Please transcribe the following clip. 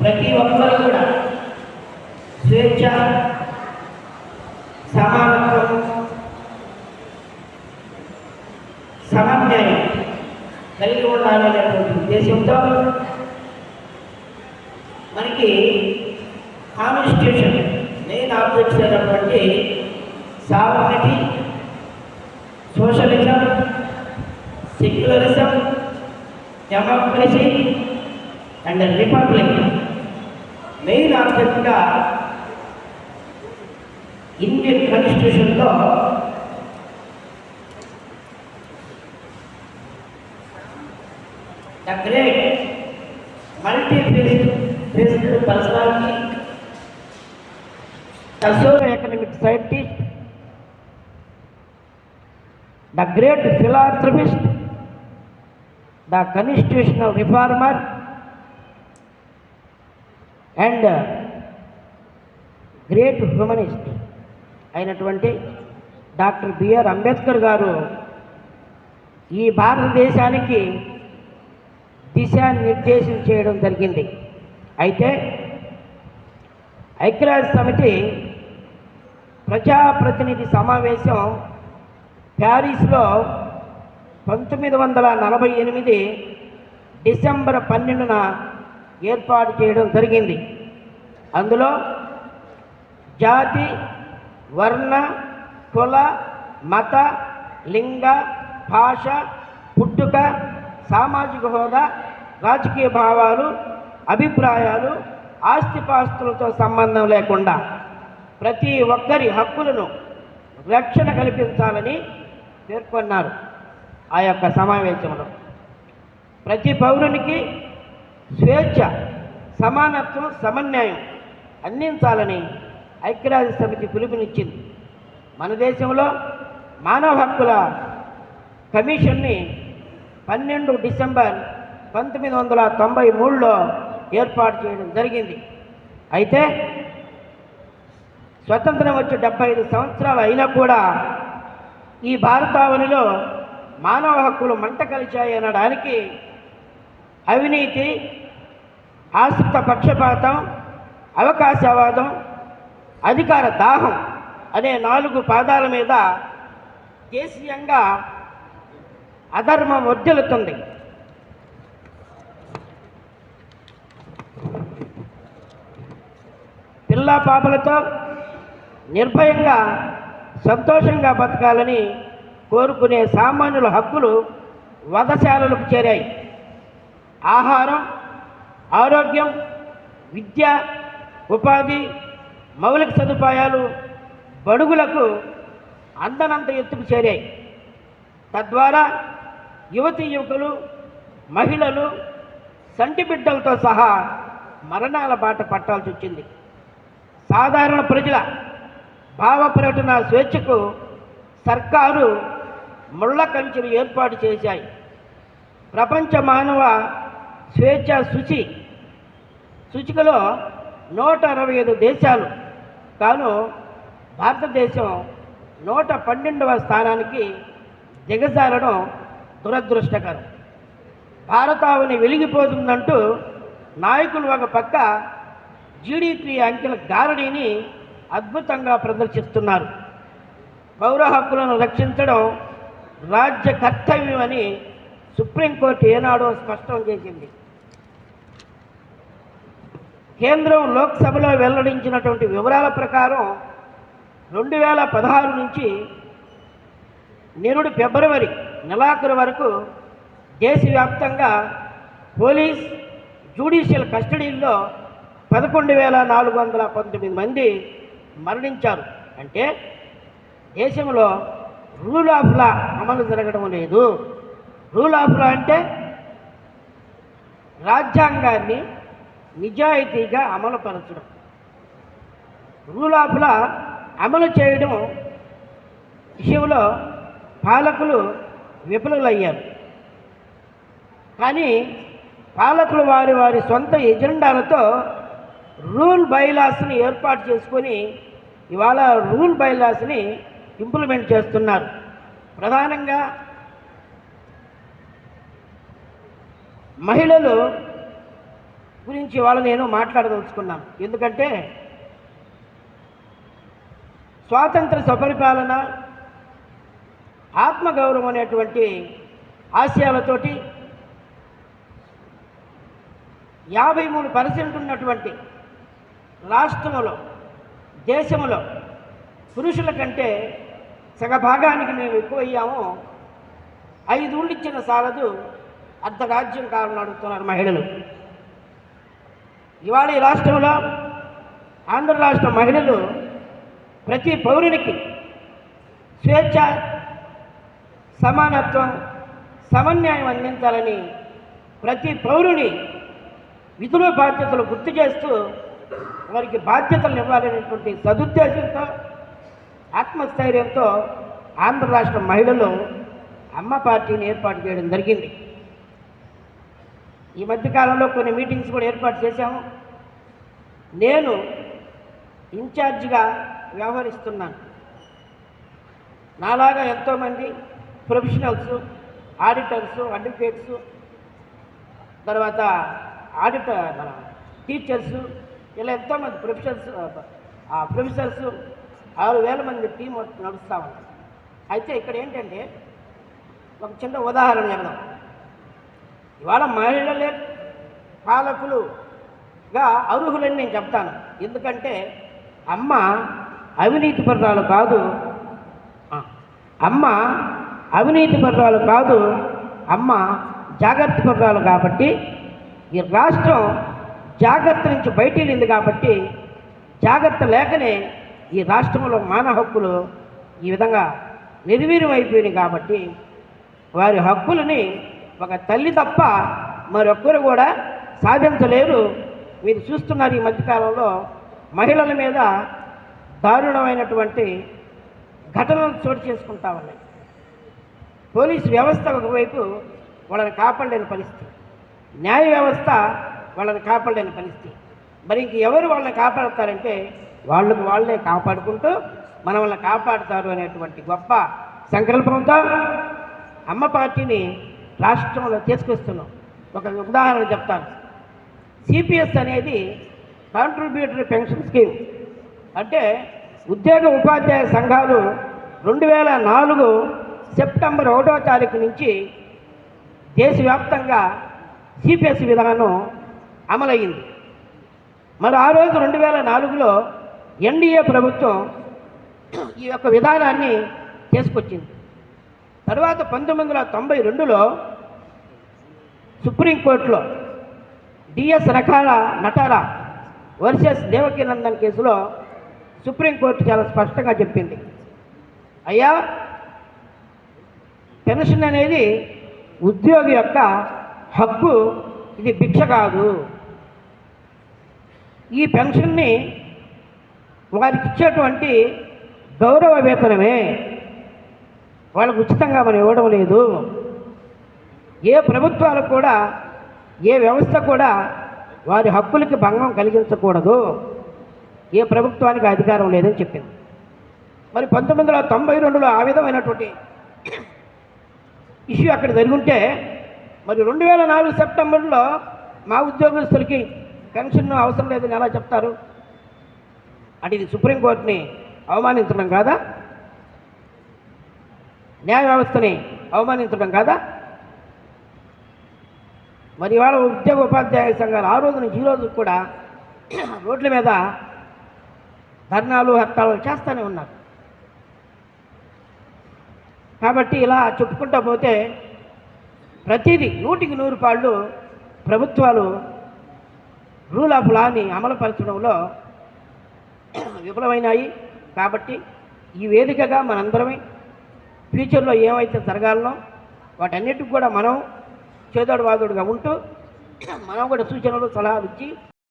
ప్రతి ఒక్కరు కూడా స్వేచ్ఛ సమానత్వం సమన్యాయం కలిగి ఉండాలనేటువంటి ఉద్దేశంతో మనకి కాన్స్టిట్యూషన్ మెయిన్ ఆబ్జెక్ట్స్ అయినటువంటి sovereignty socialism secularism democracy and republic. Main ఆబ్జెక్ట్గా Indian కాన్స్టిట్యూషన్లో the great multi faced personality the economic scientist the great philanthropist the constitutional reformer and great humanist అయినటువంటి డాక్టర్ బిఆర్ అంబేద్కర్ గారు ఈ భారతదేశానికి దిశానిర్దేశం చేయడం జరిగింది. అయితే ఐక్యరాజ్య సమితి ప్రజాప్రతినిధి సమావేశం ప్యారిస్లో పంతొమ్మిది వందల నలభై ఎనిమిది డిసెంబర్ పన్నెండున ఏర్పాటు చేయడం జరిగింది. అందులో జాతి వర్ణ కుల మత లింగ భాష పుట్టుక సామాజిక హోదా రాజకీయ భావాలు అభిప్రాయాలు ఆస్తిపాస్తులతో సంబంధం లేకుండా ప్రతి ఒక్కరి హక్కులను రక్షణ కల్పించాలని పేర్కొన్నారు. ఆ యొక్క సమావేశంలో ప్రతి పౌరునికి స్వేచ్ఛ సమానత్వం సమన్యాయం అందించాలని ఐక్యరాజ్య సమితి పిలుపునిచ్చింది. మన దేశంలో మానవ హక్కుల కమిషన్ని పన్నెండు డిసెంబర్ పంతొమ్మిది వందల తొంభై మూడులో ఏర్పాటు చేయడం జరిగింది. అయితే స్వతంత్రం వచ్చి డెబ్బై ఐదు సంవత్సరాలు అయినా కూడా ఈ భారతావనిలో మానవ హక్కులు మంట కలిచాయి అనడానికి అవినీతి ఆశ్రిత పక్షపాతం అవకాశవాదం అధికార దాహం అనే నాలుగు పాదాల మీద దేశీయంగా అధర్మం వర్ధిల్లుతుంది. పిల్ల పాపలతో నిర్భయంగా సంతోషంగా బతకాలని కోరుకునే సామాన్యుల హక్కులు వధశాలలకు చేరాయి. ఆహారం ఆరోగ్యం విద్య ఉపాధి మౌలిక సదుపాయాలు బడుగులకు అందనంత ఎత్తుకు చేరాయి. తద్వారా యువతి యువకులు మహిళలు సంటి బిడ్డలతో సహా మరణాల బాట పట్టాల్సి వచ్చింది. సాధారణ ప్రజల భావ ప్రకటన స్వేచ్ఛకు సర్కారు ముళ్ళ కంచెలు ఏర్పాటు చేశాయి. ప్రపంచ మానవ స్వేచ్ఛ శుచి. సూచికలో నూట అరవై ఐదు దేశాలు. కాను భారతదేశం నూట పన్నెండవ స్థానానికి దిగజారడం దురదృష్టకరం. భారతావని వెలిగిపోతుందంటూ నాయకులు ఒక పక్క జీడిపి అంకెల గారడీని అద్భుతంగా ప్రదర్శిస్తున్నారు. పౌర హక్కులను రక్షించడం రాజ్య కర్తవ్యమని సుప్రీంకోర్టు ఏనాడో స్పష్టం చేసింది. కేంద్రం లోక్సభలో వెల్లడించినటువంటి వివరాల ప్రకారం రెండు వేల పదహారు నుంచి నిరుడు ఫిబ్రవరి నెలాఖరు వరకు దేశవ్యాప్తంగా పోలీస్ జ్యుడిషియల్ కస్టడీల్లో పదకొండు వేల నాలుగు వందల పంతొమ్మిది మంది మరణించారు. అంటే దేశంలో రూల్ ఆఫ్ లా అమలు జరగడం లేదు. రూల్ ఆఫ్ లా అంటే రాజ్యాంగాన్ని నిజాయితీగా అమలుపరచడం. రూల్ ఆఫ్ లా అమలు చేయడం విషయంలో పాలకులు విఫలులయ్యారు. కానీ పాలకులు వారి వారి సొంత ఎజెండాలతో రూల్ బైలాస్ని ఏర్పాటు చేసుకొని ఇవాళ రూల్ బైలాస్ని ఇంప్లిమెంట్ చేస్తున్నారు. ప్రధానంగా మహిళలు గురించి ఇవాళ నేను మాట్లాడదలుచుకున్నాను. ఎందుకంటే స్వాతంత్ర సపరిపాలన ఆత్మగౌరవం అనేటువంటి ఆశయాలతోటి యాభై మూడు పర్సెంట్ ఉన్నటువంటి రాష్ట్రములో దేశంలో పురుషుల కంటే సగభాగానికి మేము ఎక్కువ అయ్యాము ఐదుళ్ళు ఇచ్చిన సాలదు అర్ధరాజ్యం కావాలని అడుగుతున్నారు మహిళలు. ఇవాళ ఈ రాష్ట్రంలో ఆంధ్ర రాష్ట్ర మహిళలు ప్రతి పౌరునికి స్వేచ్ఛ సమానత్వం సమన్యాయం అందించాలని ప్రతి పౌరుని విధులు బాధ్యతలు గుర్తు చేస్తూ వారికి బాధ్యతలు ఇవ్వాలనేటువంటి సదుద్దేశంతో ఆత్మస్థైర్యంతో ఆంధ్ర రాష్ట్ర మహిళలు అమ్మ పార్టీని ఏర్పాటు చేయడం జరిగింది. ఈ మధ్యకాలంలో కొన్ని మీటింగ్స్ కూడా ఏర్పాటు చేశాము. నేను ఇన్ఛార్జిగా వ్యవహరిస్తున్నాను. నాలాగా ఎంతోమంది ప్రొఫెషనల్స్ ఆడిటర్స్ అడ్వకేట్స్ తర్వాత ఆడిటర్ టీచర్స్ ఇలా ఎంతోమంది ప్రొఫెషనల్స్ ప్రొఫెసర్స్ ఆరు వేల మంది టీం నడుస్తూ ఉన్నారు. అయితే ఇక్కడ ఏంటంటే ఒక చిన్న ఉదాహరణ చెప్దాం. ఇవాళ మహిళలే పాలకులుగా అర్హులని నేను చెప్తాను. ఎందుకంటే అమ్మ అవినీతి పర్రాలు కాదు. అమ్మ అవినీతి పర్రాలు కాదు. అమ్మ జాగ్రత్త పర్రాలు కాబట్టి ఈ రాష్ట్రం జాగ్రత్త నుంచి బయట వెళ్ళింది కాబట్టి జాగ్రత్త లేకనే ఈ రాష్ట్రంలో మానవ హక్కులు ఈ విధంగా నిర్వీర్యం అయిపోయినాయి కాబట్టి వారి హక్కులని ఒక తల్లి తప్ప మరొక్కరు కూడా సాధించలేరు. మీరు చూస్తున్నారు ఈ మధ్యకాలంలో మహిళల మీద దారుణమైనటువంటి ఘటనలు చోటు చేసుకుంటా ఉన్నాయి. పోలీసు వ్యవస్థ ఒకవైపు వాళ్ళని కాపాడలేని పరిస్థితి. న్యాయ వ్యవస్థ వాళ్ళని కాపాడలేని పరిస్థితి. మరి ఇంక ఎవరు వాళ్ళని కాపాడతారంటే వాళ్ళకు వాళ్ళే కాపాడుకుంటూ మన కాపాడుతారు అనేటువంటి గొప్ప సంకల్పంతో అమ్మ పార్టీని రాష్ట్రంలో తీసుకొస్తున్నాం. ఒక ఉదాహరణ చెప్తాను. సిపిఎస్ అనేది కాంట్రిబ్యూటరీ పెన్షన్ స్కీమ్ అంటే ఉద్యోగ ఉపాధ్యాయ సంఘాలు రెండు వేల నాలుగు సెప్టెంబర్ ఒకటో తారీఖు నుంచి దేశవ్యాప్తంగా సిపిఎస్ విధానం అమలయ్యింది. మరి ఆ రోజు రెండు వేల నాలుగులో ఎన్డీఏ ప్రభుత్వం ఈ యొక్క విధానాన్ని తీసుకొచ్చింది. తర్వాత పంతొమ్మిది వందల తొంభై రెండులో సుప్రీంకోర్టులో డిఎస్ రకాల నటారా వర్సెస్ దేవకీనందన్ కేసులో సుప్రీంకోర్టు చాలా స్పష్టంగా చెప్పింది. అయ్యా పెన్షన్ అనేది ఉద్యోగి యొక్క హక్కు ఇది భిక్ష కాదు. ఈ పెన్షన్ని వారికి ఇచ్చేటువంటి గౌరవ వేతనమే. వాళ్ళకు ఉచితంగా మనం ఇవ్వడం లేదు. ఏ ప్రభుత్వాలు కూడా ఏ వ్యవస్థ కూడా వారి హక్కులకి భంగం కలిగించకూడదు. ఏ ప్రభుత్వానికి అధికారం లేదని చెప్పింది. మరి పంతొమ్మిది వందల తొంభై రెండులో ఆ విధమైనటువంటి ఇష్యూ అక్కడ జరుగుంటే మరి రెండు వేల నాలుగు సెప్టెంబర్లో మా ఉద్యోగస్తులకి పెన్షన్ అవసరం లేదని ఎలా చెప్తారు? అంటే ఇది సుప్రీంకోర్టుని అవమానించడం కాదా? న్యాయ వ్యవస్థని అవమానించడం కాదా? మరి ఇవాళ ఉద్యోగ ఉపాధ్యాయ సంఘాలు ఆ రోజు నుంచి ఈ రోజు కూడా రోడ్ల మీద ధర్నాలు హర్తాలు చేస్తూనే ఉన్నారు. కాబట్టి ఇలా చెప్పుకుంటా పోతే ప్రతిదీ నూటికి నూరు పాళ్ళు ప్రభుత్వాలు రూల్ ఆఫ్ లాని అమలుపరచడంలో విఫలమైనాయి. కాబట్టి ఈ వేదికగా మనందరమే ఫ్యూచర్లో ఏమైతే జరగాలనో వాటన్నిటికి కూడా మనం చేదోడు వాదోడుగా ఉంటూ మనం కూడా సూచనలు సలహాలు ఇచ్చి